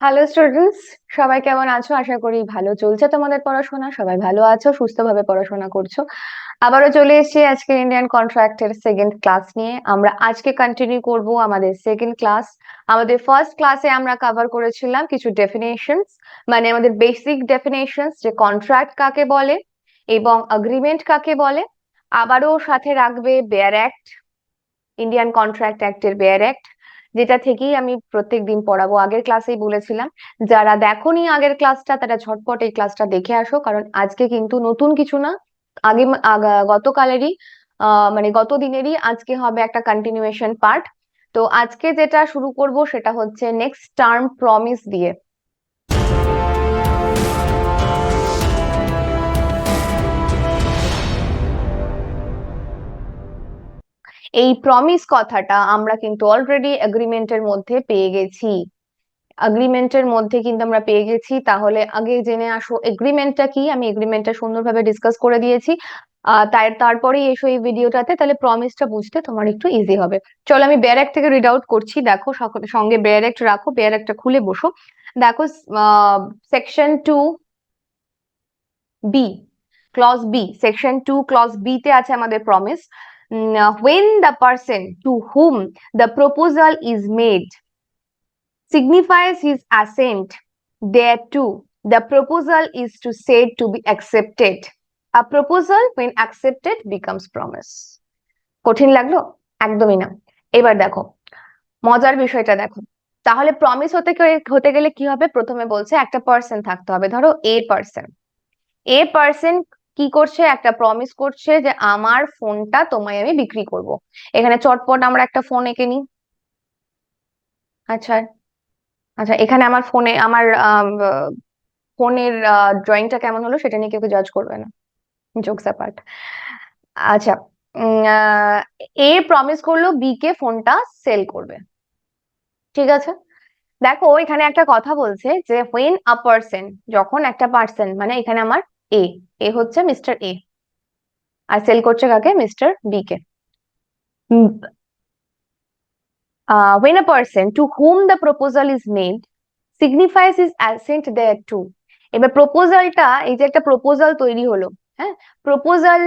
Hello students সবাই কেমন আছো? আশা করি ভালো চলছে তোমাদের পড়াশোনা। সবাই ভালো আছো, সুস্থভাবে পড়াশোনা করছ। আবারও চলে এসেছি আজকে ইন্ডিয়ান কন্ট্রাক্টের সেকেন্ড ক্লাস নিয়ে। আমরা আজকে কন্টিনিউ করব আমাদের সেকেন্ড ক্লাস আমাদের ফার্স্ট ক্লাসে আমরা কভার করেছিলাম কিছু ডেফিনেশনস মানে আমাদের বেসিক ডেফিনেশনস যে কন্ট্রাক্ট কাকে বলে এবং এগ্রিমেন্ট কাকে বলে। আবারও সাথে রাখবে বেয়ার অ্যাক্ট ইন্ডিয়ান কন্ট্রাক্ট অ্যাক্টের বেয়ার অ্যাক্ট যেটা থেকেই আমি প্রত্যেক দিন পড়াবো। আগের ক্লাসেই বলেছিলাম, যারা দেখোনি আগের ক্লাসটা, তারা ঝটপট এই ক্লাসটা দেখে আসো। কারণ আজকে কিন্তু নতুন কিছু না, আগে গতকালেরই মানে গত দিনেরই আজকে হবে একটা কন্টিনিউয়েশন পার্ট তো আজকে যেটা শুরু করব সেটা হচ্ছে নেক্সট টার্ম প্রমিস দিয়ে। এই প্রমিস কথাটা আমরা কিন্তু অলরেডি এগ্রিমেন্টের মধ্যে পেয়ে গেছি। এগ্রিমেন্টের মধ্যে কিন্তু আমরা পেয়ে গেছি। তাহলে আগে জেনে আসো এগ্রিমেন্টটা কি? আমি এগ্রিমেন্টটা সুন্দরভাবে ডিসকাস করে দিয়েছি। তাই তারপরেই এসো এই ভিডিওটাতে তাহলে প্রমিসটা বুঝতে তোমার একটু ইজি হবে। চলো আমি বেয়ার থেকে রিড আউট করছি। দেখো সঙ্গে বেয়ার রাখো। বেয়ার খুলে বসো। দেখো section two B clause B section two clause B তে আছে আমাদের promise when the person to whom the proposal is made signifies his assent thereto, the proposal is to said to be accepted. A proposal when accepted becomes promise. কঠিন লাগল একদমই না এবার দেখো মজার বিষয়টা দেখো তাহলে প্রমিস হতে হতে গেলে কি হবে প্রথমে বলছে একটা পার্সন থাকতে হবে ধরো এ পার্সন এ পার্সন কি করছে? একটা প্রমিস করছে যে আমার ফোনটা তোমায় আমি বিক্রি করব। এখানে চটপট আমরা একটা ফোন এঁকে নিই। আচ্ছা আচ্ছা এখানে আমার ফোনে আমার ফোনের ড্রয়িংটা কেমন হলো সেটা নিয়ে কেউ জাজ করবে না। জোকস অ্যাপার্ট আচ্ছা এ প্রমিস করল বি কে ফোনটা সেল করবে। ঠিক আছে? দেখো, এখানে একটা কথা বলছে যে হোয়েন আ পার্সন যখন একটা পার্সন মানে এখানে আমার এ এ হচ্ছে মিস্টার এ আর সেল করছে কাকে? মিস্টার বি কে। when a person to whom the proposal is made signifies his assent thereto, এবার প্রপোজালটা এই যে একটা প্রপোজাল তৈরি হলো হ্যাঁ? প্রপোজাল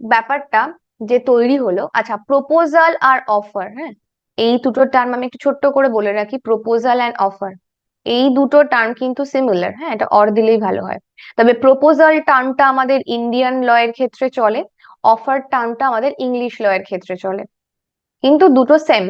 ব্যাপারটা যে তৈরি হলো আচ্ছা প্রপোজাল আর অফার হ্যাঁ? এই দুটো টার্ম আমি একটু ছোট্ট করে বলে রাখি প্রপোজাল অ্যান্ড অফার এই দুটো টার্ম কিন্তু সিমিলার হ্যাঁ এটা অর দিলেই ভালো হয়। তবে প্রপোজাল টার্মটা আমাদের ইন্ডিয়ান ল এর ক্ষেত্রে চলে অফার টার্মটা আমাদের ইংলিশ ল এর ক্ষেত্রে চলে। কিন্তু দুটো সেম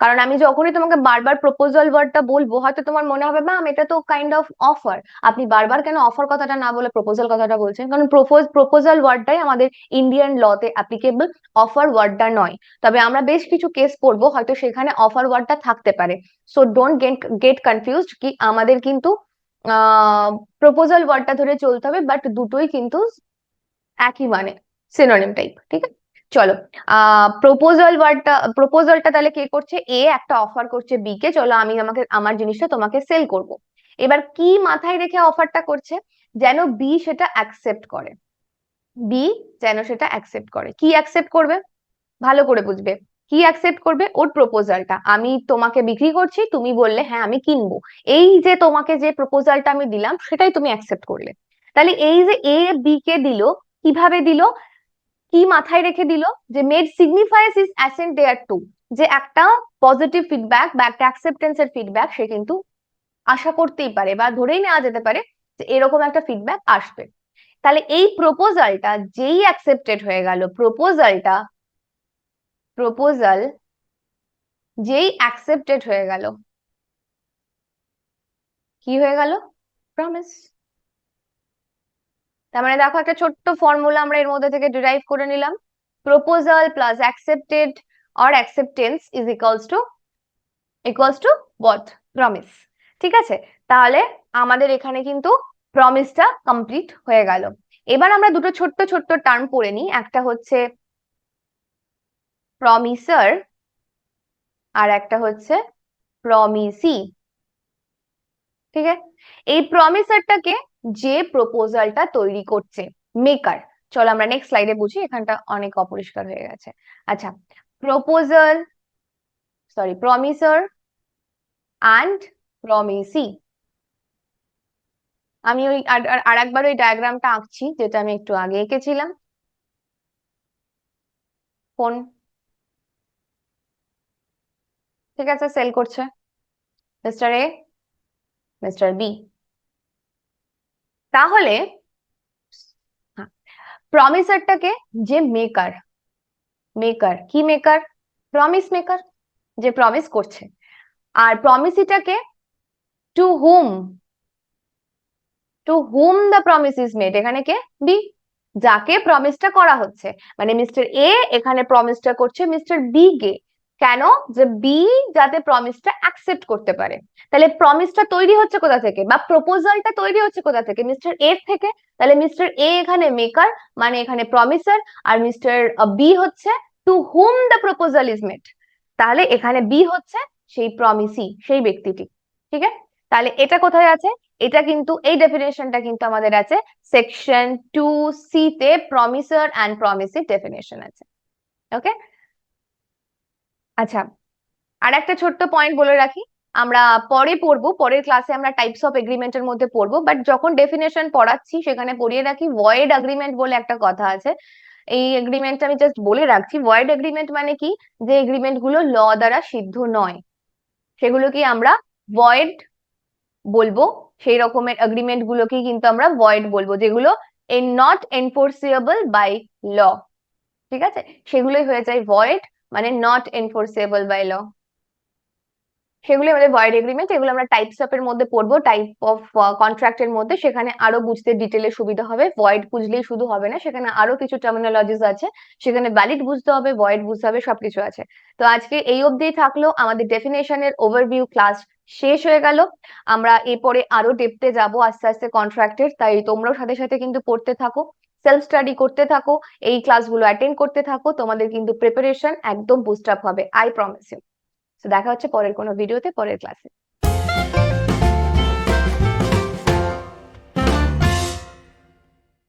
কারণ আমি যখনই তোমাকে বারবার প্রপোজাল ওয়ার্ডটা বলব, হয়তো তোমার মনে হবে ম্যাম এটা তো কাইন্ড অফ অফার আপনি বারবার কেন অফার কথাটা না বলে প্রপোজাল কথাটা বলছেন? কারণ প্রপোজ প্রপোজাল ওয়ার্ডটাই আমাদের ইন্ডিয়ান লতে অ্যাপ্লিকেবল অফার ওয়ার্ডটা নয়। তবে আমরা বেশ কিছু কেস পড়ব হয়তো সেখানে অফার ওয়ার্ডটা থাকতে পারে। So don't get get confused কি আমাদের কিন্তু প্রপোজাল ওয়ার্ডটা ধরে চলতে হবে বাট দুটোই কিন্তু একই মানে সিনোনিম টাইপ ঠিক আছে? চলো প্রপোজাল ওয়ার্ডটা প্রপোজালটা তাহলে কে করছে? এ একটা অফার করছে বি কে, চলো আমি আমাকে, আমার জিনিসটা তোমাকে সেল করব। এবার কি মাথায় রেখে অফারটা করছে? যেন বি সেটা অ্যাকসেপ্ট করে। বি যেন সেটা অ্যাকসেপ্ট করে। কি অ্যাকসেপ্ট করবে? ভালো করে বুঝবে। কি অ্যাকসেপ্ট করবে? ওর প্রপোজালটা আমি তোমাকে বিক্রি করছি, তুমি বললে হ্যাঁ আমি কিনবো। এই যে তোমাকে যে প্রপোজালটা আমি দিলাম, সেটাই তুমি অ্যাকসেপ্ট করলে। তাহলে এই যে এ বি কে দিল, কীভাবে দিল? কি মাথায় রেখে দিল? যে made signifies is assent thereto যে একটা পজিটিভ ফিডব্যাক বা একটা অ্যাকসেপ্টেন্স এর ফিডব্যাক সে কিন্তু আশা করতেই পারে বা ধরেই নেওয়া যেতে পারে যে এরকম একটা ফিডব্যাক আসবে। তাহলে এই প্রপোজালটা যেই অ্যাকসেপ্টেড হয়ে গেল প্রপোজালটা প্রপোজাল যেই অ্যাকসেপ্টেড হয়ে গেল, কি হয়ে গেল? প্রমিস তার মানে দেখো একটা ছোট্ট ফর্মুলা আমরা এর মধ্যে থেকে ডিরাইভ করে নিলাম। Proposal plus accepted or acceptance is equals to equals to but promise ঠিক আছে? তাহলে আমাদের এখানে কিন্তু প্রমিসটা কমপ্লিট হয়ে গেল। এবার আমরা দুটো ছোট্ট ছোট্ট টার্ম পড়ে নিই। একটা হচ্ছে প্রমিসার আর একটা হচ্ছে প্রমিসি ঠিক আছে? এই প্রমিসারটাকে যে প্রপোজালটা তৈরি করছে মেকার চলো আমরা নেক্সট স্লাইডে বুঝি, এখানটা অনেক অপরিষ্কার হয়ে গেছে। আচ্ছা proposal sorry promisor and promisee আমি ওই, আর একবার ওই ডায়াগ্রামটা আঁকছি, যেটা আমি একটু আগে এঁকেছিলাম। ফোন। ঠিক আছে সেল করছে। মিস্টার এ মিস্টার বি তাহলে প্রমিসারটাকে যে মেকার মেকার কি মেকার প্রমিস মেকার যে প্রমিস করছে। আর প্রমিসিটাকে to whom to whom the promise is made এখানে কে? বি যাকে প্রমিসটা করা হচ্ছে। মানে মিস্টার এ এখানে প্রমিসটা করছে মিস্টার বি কে। কেন? যে বি যাতে প্রমিসটা অ্যাকসেপ্ট করতে পারে। তাহলে প্রমিসটা তৈরি হচ্ছে কোথা থেকে? বা প্রপোজালটা তৈরি হচ্ছে কোথা থেকে? মিস্টার এর থেকে। তাহলে মিস্টার এ এখানে মেকার মানে এখানে প্রমিসার আর মিস্টার বি হচ্ছে to whom the proposal is made তাহলে এখানে বি হচ্ছে সেই প্রমিসি সেই ব্যক্তিটি। ঠিক আছে? তাহলে এটা কোথায় আছে? এটা কিন্তু, এই ডেফিনেশনটা কিন্তু আমাদের আছে সেকশন টু সি তে প্রমিসার অ্যান্ড প্রমিসি ডেফিনেশন আছে। ওকে আচ্ছা আর একটা ছোট্ট পয়েন্ট বলে রাখি। আমরা পরে পড়ব, পরের ক্লাসে আমরা টাইপস অফ এগ্রিমেন্টের মধ্যে পড়ব বাট যখন ডেফিনেশন পড়াচ্ছি, সেখানে পড়িয়ে রাখি ভয়েড এগ্রিমেন্ট বলে একটা কথা আছে। এই এগ্রিমেন্টটা আমি জাস্ট বলে রাখছি। ভয়েড এগ্রিমেন্ট মানে কি? যে এগ্রিমেন্টগুলো ল দ্বারা সিদ্ধ নয়। সেগুলোকে আমরা ভয়েড বলব? সেই রকমের এগ্রিমেন্ট গুলোকেই কিন্তু আমরা ভয়েড বলব, যেগুলো নট এনফোর্সিয়েবল বাই ল ঠিক আছে? সেগুলোই হয়ে যায় ভয়েড মানে নট এনফোর্সেবল বাই ল সেগুলো আমাদের ভয়েড এগ্রিমেন্ট এগুলো আমরা টাইপস অফ এর মধ্যে পড়ব টাইপ অফ কন্ট্রাক্টের মধ্যে। সেখানে আরও বুঝতে ডিটেলে সুবিধা হবে। ভয়েড বুঝলেই শুধু হবে না, সেখানে আরও কিছু টার্মিনোলজিস আছে। সেখানে ভ্যালিড বুঝতে হবে ভয়েড বুঝতে হবে, সবকিছু আছে। তো আজকে এই অবধি থাকল। আমাদের ডেফিনেশনের ওভারভিউ ক্লাস শেষ হয়ে গেল। আমরা এরপরে আরও ডেপতে যাব আস্তে আস্তে কন্ট্রাক্টের তাই তোমরাও সাথে সাথে কিন্তু পড়তে থাকো। সেলফ স্টাডি করতে থাকো, এই ক্লাসগুলো অ্যাটেন্ড করতে থাকো, তোমাদের কিন্তু প্রিপারেশন একদম বুস্ট আপ হবে আই প্রমিস ইউ তো দেখা হচ্ছে পরের কোনো ভিডিওতে পরের ক্লাসে